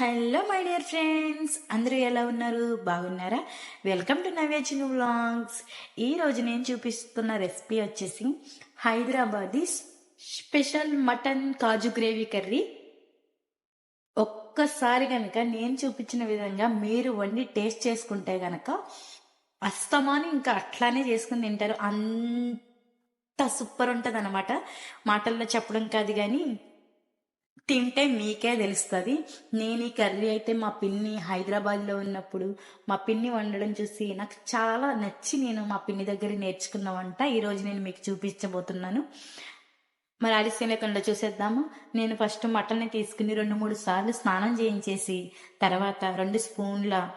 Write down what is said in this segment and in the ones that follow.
Hello my dear friends. అందరూ ఎలా ఉన్నారు? బాగున్నారా? Welcome to Navya vlogs. ఈ రోజు నేను చూపిస్తున్న రెసిపీ వచ్చేసి Hyderabadi special mutton kaju gravy curry. ఒక్కసారి కనుక నేను చూపించిన విధంగా మీరు వండి టేస్ట్ చేసుకుంటే కనుక అస్తమాని ఇంకా అట్లానే చేసుకుని తింటారు. అంత సూపర్ ఉంటుంది అనమాట మాటల్లో చెప్పడం కాదు కానీ తింటే మీకే తెలుస్తుంది. నేను ఈ కర్రీ అయితే మా పిన్ని హైదరాబాద్లో ఉన్నప్పుడు మా పిన్ని వండడం చూసి నాకు చాలా నచ్చి నేను మా పిన్ని దగ్గర నేర్చుకున్న వంట ఈరోజు నేను మీకు చూపించబోతున్నాను. మరి ఆలస్యం లేకుండా చూసేద్దాము? నేను ఫస్ట్ మటన్ని తీసుకుని రెండు మూడు సార్లు స్నానం చేయించేసి తర్వాత రెండు స్పూన్ల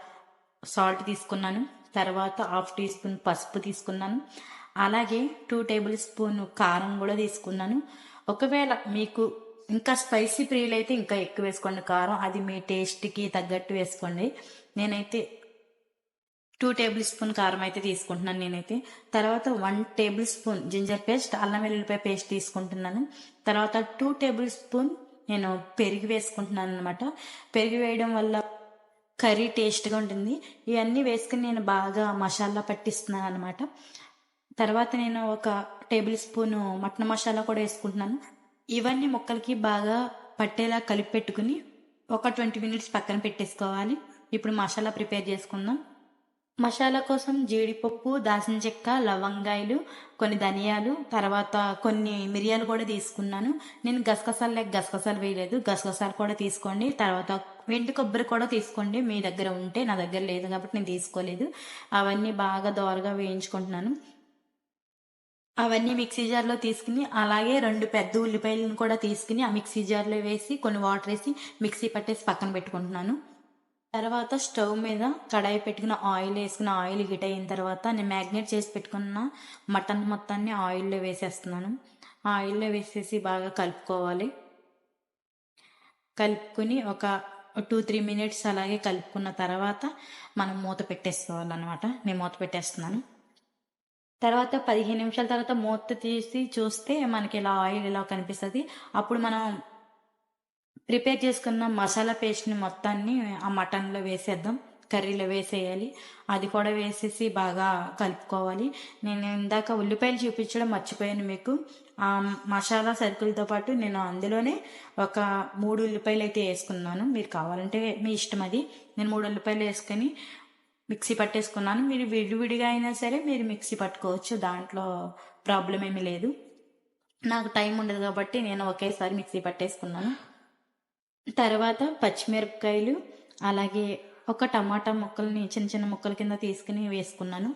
సాల్ట్ తీసుకున్నాను. తర్వాత హాఫ్ టీ స్పూన్ పసుపు తీసుకున్నాను. అలాగే టూ టేబుల్ స్పూన్ కారం కూడా తీసుకున్నాను. ఒకవేళ మీకు ఇంకా స్పైసీ ప్రియులు అయితే ఇంకా ఎక్కువ వేసుకోండి. కారం అది మీ టేస్ట్కి తగ్గట్టు వేసుకోండి. నేనైతే టూ టేబుల్ స్పూన్ కారం అయితే తీసుకుంటున్నాను నేనైతే. తర్వాత one tablespoon ginger paste అల్లం వెల్లుల్లిపాయ పేస్ట్ తీసుకుంటున్నాను. తర్వాత టూ టేబుల్ స్పూన్ నేను పెరుగు వేసుకుంటున్నాను అనమాట పెరుగు వేయడం వల్ల కర్రీ టేస్ట్గా ఉంటుంది. ఇవన్నీ వేసుకుని నేను బాగా మసాలా పట్టిస్తున్నాను అనమాట తర్వాత నేను ఒక టేబుల్ స్పూన్ మటన్ మసాలా కూడా వేసుకుంటున్నాను. ఇవన్నీ ముక్కలకి బాగా పట్టేలా కలిపి పెట్టుకుని ఒక ట్వంటీ మినిట్స్ పక్కన పెట్టేసుకోవాలి. ఇప్పుడు మసాలా ప్రిపేర్ చేసుకుందాం. మసాలా కోసం జీడిపప్పు దాసిన చెక్క లవంగాయలు కొన్ని ధనియాలు తర్వాత కొన్ని మిరియాలు కూడా తీసుకున్నాను. నేను గసగసాలు లేక గసగసాలు వేయలేదు. గసగసాలు కూడా తీసుకోండి. తర్వాత వెండి కొబ్బరి కూడా తీసుకోండి. మీ దగ్గర ఉంటే నా దగ్గర లేదు కాబట్టి నేను తీసుకోలేదు. అవన్నీ బాగా దోరగా వేయించుకుంటున్నాను. అవన్నీ మిక్సీ జార్లో తీసుకుని అలాగే రెండు పెద్ద ఉల్లిపాయలను కూడా తీసుకుని ఆ మిక్సీ జార్లో వేసి కొన్ని వాటర్ వేసి మిక్సీ పట్టేసి పక్కన పెట్టుకుంటున్నాను. తర్వాత స్టవ్ మీద కడాయి పెట్టుకున్న ఆయిల్ వేసుకున్న ఆయిల్ గిట్ అయిన తర్వాత నేను మ్యాగ్నేట్ చేసి పెట్టుకున్న మటన్ మొత్తాన్ని ఆయిల్లో వేసేస్తున్నాను. ఆయిల్లో వేసేసి బాగా కలుపుకోవాలి. కలుపుకుని ఒక టూ త్రీ మినిట్స్ అలాగే కలుపుకున్న తర్వాత మనం మూత పెట్టేసుకోవాలన్నమాట. నేను మూత పెట్టేస్తున్నాను. తర్వాత పదిహేను నిమిషాల తర్వాత మూత తీసి చూస్తే మనకి ఇలా ఆయిల్ ఇలా కనిపిస్తుంది. అప్పుడు మనం ప్రిపేర్ చేసుకున్న మసాలా పేస్ట్ని మొత్తాన్ని ఆ మటన్లో వేసేద్దాం. కర్రీలో వేసేయాలి. అది కూడా వేసేసి బాగా కలుపుకోవాలి. నేను ఇందాక ఉల్లిపాయలు చూపించడం మర్చిపోయాను మీకు. ఆ మసాలా సరుకులతో పాటు నేను అందులోనే ఒక మూడు ఉల్లిపాయలు అయితే వేసుకున్నాను. మీరు కావాలంటే మీ ఇష్టం అది. నేను మూడు ఉల్లిపాయలు వేసుకొని మిక్సీ పట్టేసుకున్నాను. మీరు విడివిడిగా అయినా సరే మీరు మిక్సీ పట్టుకోవచ్చు. దాంట్లో ప్రాబ్లం ఏమీ లేదు. నాకు టైం ఉండదు కాబట్టి నేను ఒకేసారి మిక్సీ పట్టేసుకున్నాను. తర్వాత పచ్చిమిరపకాయలు అలాగే ఒక టమాటా ముక్కల్ని చిన్న చిన్న ముక్కల కింద తీసుకుని వేసుకున్నాను.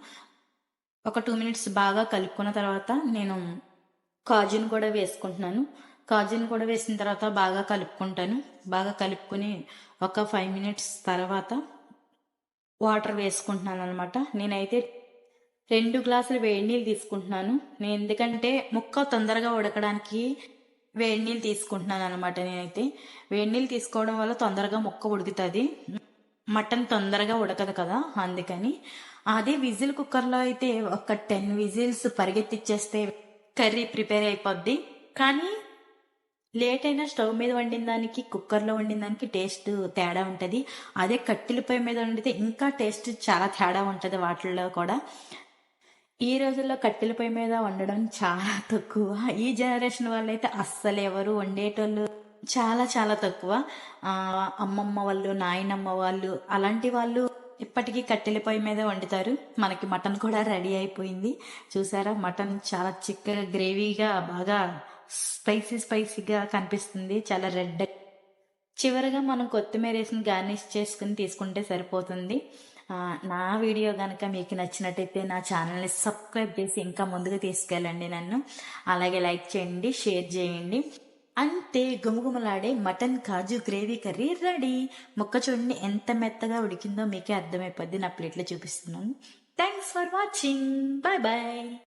ఒక టూ మినిట్స్ బాగా కలుపుకున్న తర్వాత నేను కాజును కూడా వేసుకుంటున్నాను. కాజును కూడా వేసిన తర్వాత బాగా కలుపుకుంటాను. బాగా కలుపుకొని ఒక ఫైవ్ మినిట్స్ తర్వాత వాటర్ వేసుకుంటున్నాను అనమాట నేనైతే రెండు గ్లాసులు వేడి నీళ్ళు తీసుకుంటున్నాను. నేను ఎందుకంటే ముక్క తొందరగా ఉడకడానికి వేడి నీళ్ళు తీసుకుంటున్నాను అనమాట నేనైతే. వేడి నీళ్ళు తీసుకోవడం వల్ల తొందరగా ముక్క ఉడుకుతుంది. మటన్ తొందరగా ఉడకదు కదా అందుకని. అదే విజిల్ కుక్కర్లో అయితే ఒక టెన్ విజిల్స్ పరిగెత్తిచ్చేస్తే కర్రీ ప్రిపేర్ అయిపోద్ది. కానీ లేట్ అయినా స్టవ్ మీద వండిన దానికి కుక్కర్లో వండిన దానికి టేస్ట్ తేడా ఉంటుంది. అదే కట్టెల పొయ్యి మీద వండితే ఇంకా టేస్ట్ చాలా తేడా ఉంటుంది వాటిల్లో కూడా. ఈ రోజుల్లో కట్టెల పొయ్యి మీద వండడం చాలా తక్కువ. ఈ జనరేషన్ వాళ్ళైతే అస్సలు ఎవరు వండేటోళ్ళు చాలా చాలా తక్కువ. అమ్మమ్మ వాళ్ళు నాయనమ్మ వాళ్ళు అలాంటి వాళ్ళు ఇప్పటికీ కట్టెల పొయ్యి మీద వండుతారు. మనకి మటన్ కూడా రెడీ అయిపోయింది. చూసారా? మటన్ చాలా చిక్కగా గ్రేవీగా బాగా స్పైసీ స్పైసీగా కనిపిస్తుంది. చాలా రెడ్ చివరిగా మనం కొత్తిమీర వేసిన గార్నిష్ చేసుకుని తీసుకుంటే సరిపోతుంది. నా వీడియో కనుక మీకు నచ్చినట్టయితే నా ఛానల్ని సబ్స్క్రైబ్ చేసి ఇంకా ముందుకు తీసుకెళ్ళండి నన్ను. అలాగే లైక్ చేయండి షేర్ చేయండి. అంతే గుమగుమలాడే mutton kaju gravy curry ready. ముక్క చూడండి ఎంత మెత్తగా ఉడికిందో మీకే అర్థమైపోద్ది. నా ప్లేట్లో చూపిస్తున్నాను. Thanks for watching bye bye